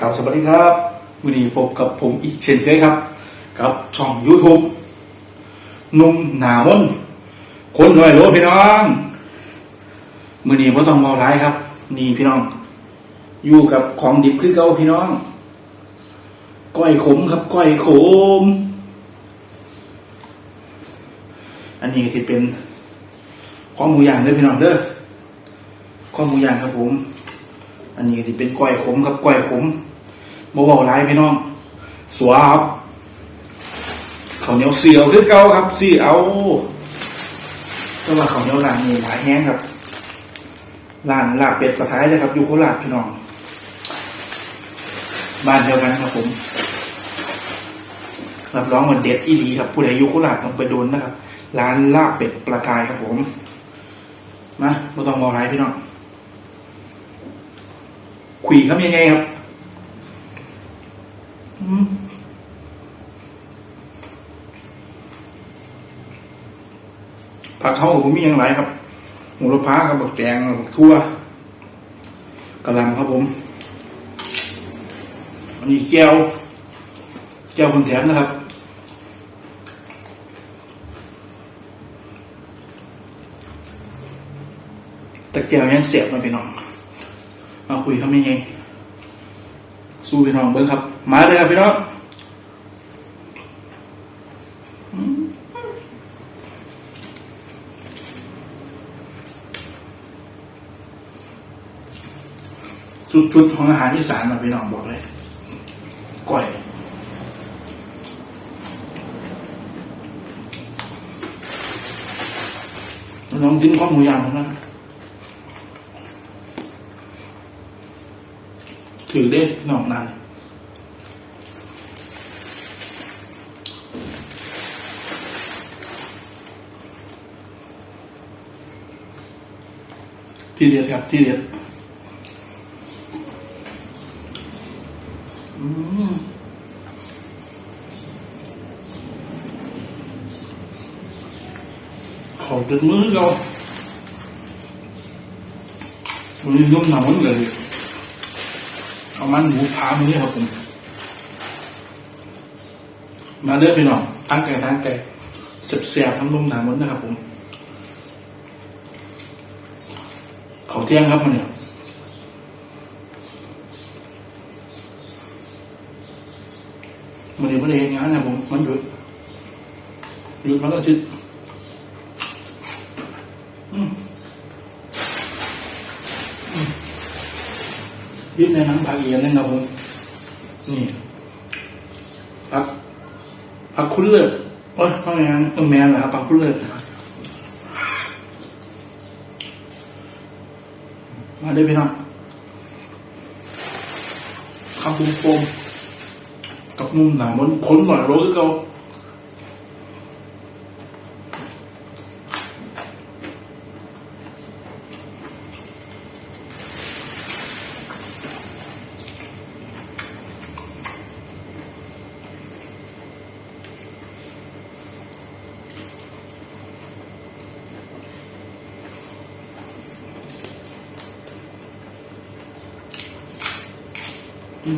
ครับสวัสดีครับวันนี้พบกับผมอีกเช่นเคยครับ กับช่อง YouTube นุ่มหนามนคนน้อยโลพี่น้องมือนี้พ่ต้องเมาร้ายครับ นี่พี่น้อง อยู่กับของดิบคือเก่าพี่น้องก้อยขมครับก้อยขม อันนี้ที่เป็นข้อมูย่างเด้อพี่น้องเด้อข้อมูย่างครับผม อันนี้ที่เป็นก้อยขมครับก้อยขมบ่เบาร้ายพี่น้อง สวับข้าวเหนียวเสียวคือเก่าครับสีเอาแต่ว่าข้าวเหนียวร้านนี้หลายแห้งครับร้านลาบเป็ดประท้ายเลยครับอยู่โคราชพี่น้อง บ้านเดียวกันครับผมรับรองว่าเด็ดอีดีครับ ผู้ใดอยู่โคราชต้องไปโดนนะครับ ร้านลาบเป็ดประทายครับผมมาไม่ต้องมองไรพี่น้อง คุยครับยังไงครับอืมผักเขาผมมีอย่างไรครับหมูระพากับบักแตงบักทั่วกระลำครับผม อันนี้แก้ว แก้วคนแถมนะครับต่แก้วยังเสียบมาพี่น้อง มาคุยครับยังไงสู้พี่น้องเบิ้งครับ มาเลยครับพี่น้องอืมสุดๆของอาหารอีสานมาพี่น้องบอกเลยก้อยน้องกินข้าวหมูย่างนะ ถือเด้น้องนั่นที่เด็ดครับที่เด็ดอืมเขาจนมือเราวันนี้นุ่มหนามันเลย เอามันหมูพามือครับผมมาเลือกไปหน่อยตั้งไก่ตั้งไก่เสียบทั้งนุ่มหนมันนะครับ ผม เขาเที่ยงครับมันเนี่ยมันเนี้ไม่ได้เห็นงานนะผมมันหยุดหยุดมันก็ชิดอืมอืม ยึดในน้ำผักเอียนนั่นนะผมนี่ผักผักคุ้นเลิศโอ้ยพ่อแม่เออแม่เหรอครับผักคุ้นเลิศมาได้ไปน้องข้าวปุ้มโปมกับมุมหนามันพ้นหน่อยรู้ก็เกา มี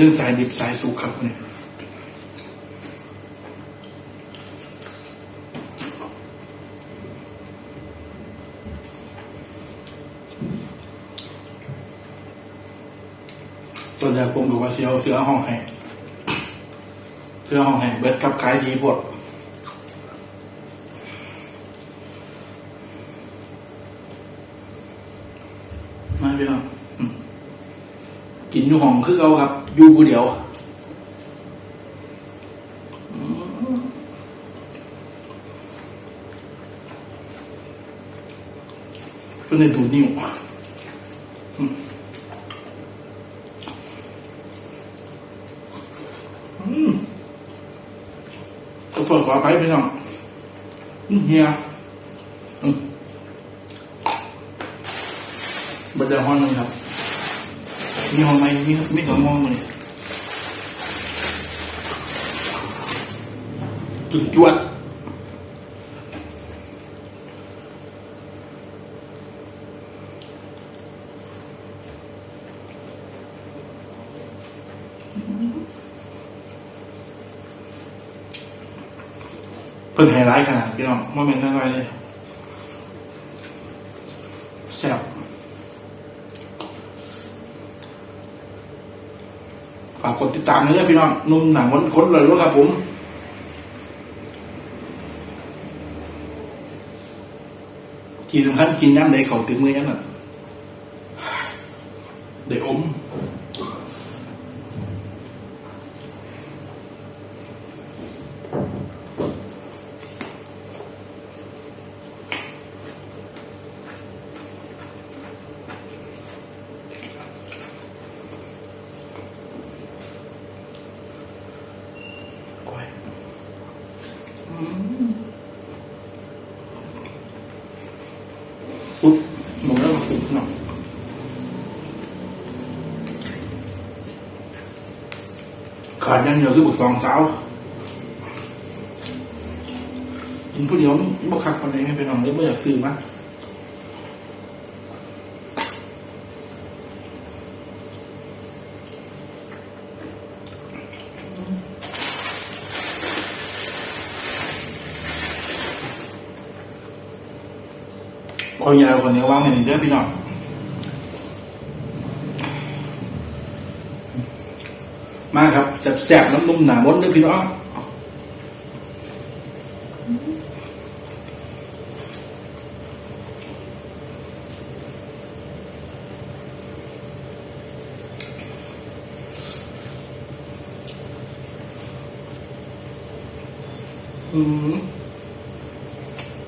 ทั้งสายดิบสายสุกครับเนี่ยตอนแรกผมบอกว่าเสียวเสือห้องแห่เสือห้องแห่เบิดกับขายดีพวก พี่น้องกินอยู่ห้องคือเขาครับ อยู่ผู้เดียวอืมเพิ่งได้ดูนิ้วอืมอืมขอโทษขออภัยพี่น้องเฮีย อืม ดาะห้องนึงครับมีห้องไหมมีมีสองห้องมั้ยจุดจวดเพิ่นไฮไลท์ขนาดพี่น้องมันเป็นอะไรเลยแซ่บ ฝากกดติดตามด้วยนะพี่น้องนุ่มหนังวันค้นเลยรู้ครับผมที่สำคัญกินย้ำใดเขาถึงมือยังน่ะได้อม โอ้ยปุ๊บหมดแล้วปุ๊บเนาะขาดยังเดียวคือบุกสองสาวกินผู้เดียวบ่คักคนใดไม่เป็นหองเลยไม่อยากซื้อมา ยาวคนนี้ว่างในนี้เด้อพี่น้องมาครับแสบๆน้ำนุ่มหนามดเด้อพี่น้องอืม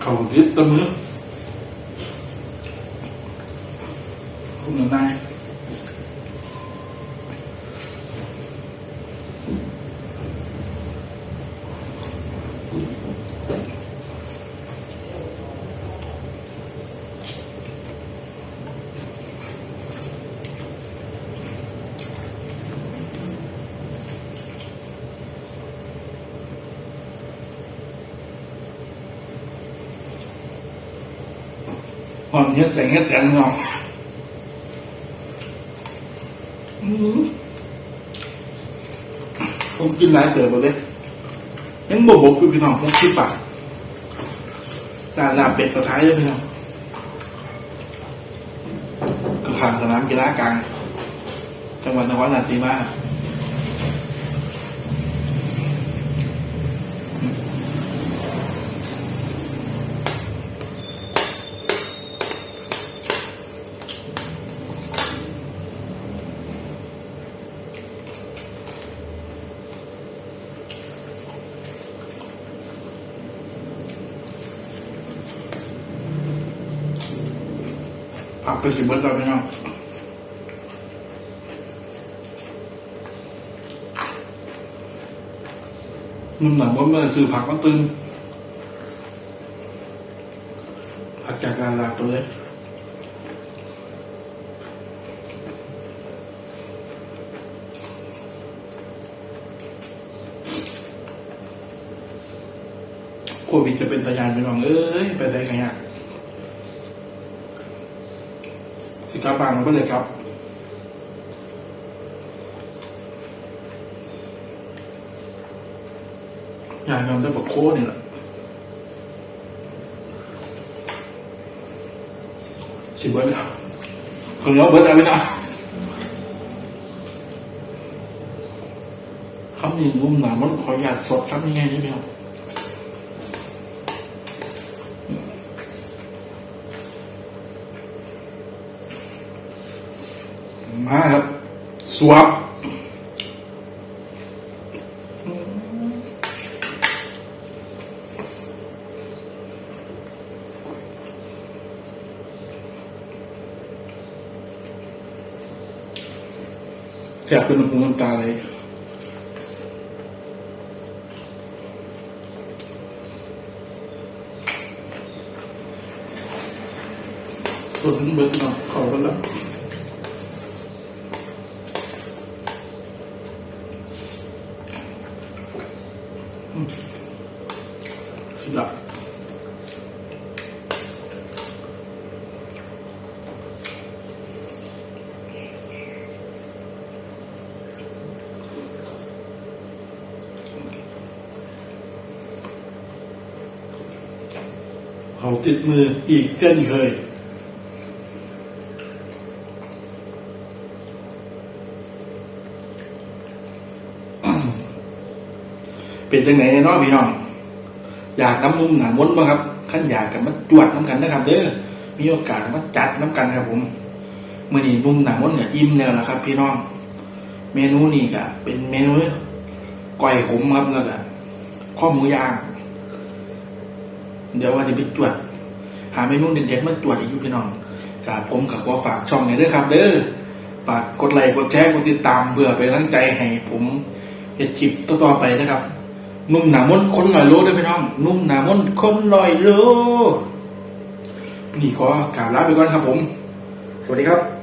เขายึดตะมือ คุณนายหอมเนี้ยแต่งเนี้ยแต่งเนาะอืม ผมกินหลายเติบหมดเลยยังบ่บกคือพี่น้องผมคิดปากจานลาเป็ดประท้ายเลยพี่น้องคือขางสนามกีฬากลางจังหวัดนครราชสีมาผั กไปสิบเบิร์ดแล้วพี่น้องนุ่มหนังว่าเมื่อซื้อผักมาตึงผักจากการลาตัวเลยโควิดจะเป็นตายานไปน้องเอ้ยไปได้กันยาก สิกลับบางมันก็เลยครับอย่างยอมได้บอกโค้ดนี่แหละสิบเบิร์ดแล้วคนเราเบิร์ดอะไรนะคำนี้นุ่มหนามันขอหยาดสดครับยังไงนี่พี่น้องมาครับ ส วบแทบเป็นหูน้ำตาเลยส่วนเบิร์ดเนาะเขากันแล้ว เขาติดมืออีกเช่นเคย เป็นจังไหนเนาะพี่น้อง อยากน้ำนุ่มหนามนบ่ครับ ขั้นอยากกับมาจวดน้ำกันนะครับเด้อมีโอกาสมาจัดน้ำกันครับผมมื่อนี้นุ่มหนามนเนี่ยอิ่มแล้วนะครับ พี่น้อง เมนูนี้ก็เป็นเมนูก้อยขมครับแล้วก็ข้อหมูย่าง เดี๋ยวว่าจะไปตรวจหาเมนูเด็ดๆมาตรวจอีกยู่พี่น้องกับผมกับขอฝากช่องนี้ด้วยครับ เด้อฝากกดไลค์กดแชร์กดติดตามเพื่อเป็นกำลังใจให้ผมเห็ดชิปต่อๆไปนะครับ นุ่มหนามนคนลอยโลด้วยพี่น้อง นุ่มหนามนคนลอยโลนี่ขอกล่าวลาไปก่อนครับผม สวัสดีครับ